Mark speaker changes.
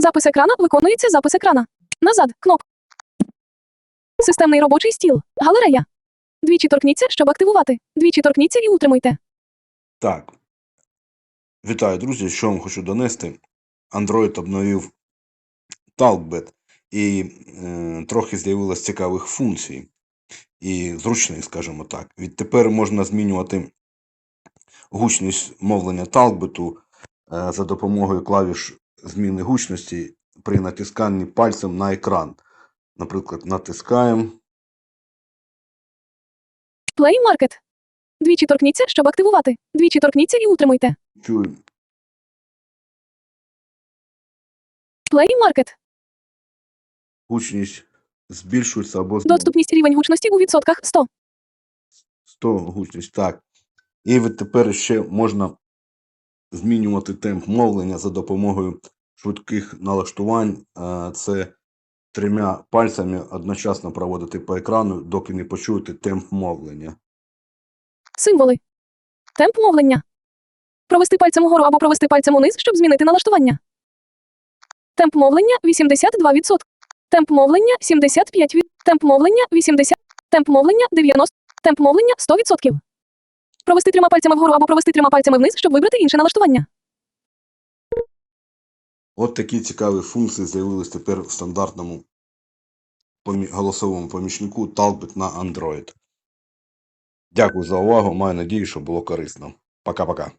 Speaker 1: Запис екрана виконується запис екрана. Назад. Кноп. Системний робочий стіл. Галерея. Двічі торкніться, щоб активувати. Двічі торкніться і утримуйте.
Speaker 2: Так. Вітаю, друзі. Що вам хочу донести? Android обновив Talkback і е, трохи з'явилось цікавих функцій і зручних, скажімо так. Відтепер можна змінювати гучність мовлення Talkback е, за допомогою клавіш зміни гучності при натисканні пальцем на екран. Наприклад, натискаємо.
Speaker 1: Play Market. Двічі торкніться, щоб активувати. Двічі торкніться і утримуйте.
Speaker 2: Чую.
Speaker 1: Play Market.
Speaker 2: Гучність збільшується або.
Speaker 1: Доступність рівень гучності у відсотках 100.
Speaker 2: 100 гучність, так. І відтепер ще можна змінювати темп мовлення за допомогою швидких налаштувань. Е, Це трьома пальцями одночасно проводити по екрану, доки не почуєте темп мовлення.
Speaker 1: Символи. Темп мовлення. Провести пальцем угору або провести пальцем униз, щоб змінити налаштування. Темп мовлення 82%. Темп мовлення 75%. від- Темп мовлення 80%. Темп мовлення 90%. Темп мовлення 100%. Провести трьома пальцями вгору або провести трьома пальцями вниз, щоб вибрати інше налаштування.
Speaker 2: От такі цікаві функції з'явились тепер в стандартному голосовому помічнику Talbot на Android. Дякую за увагу. Маю надію, що було корисно. Пока-пока.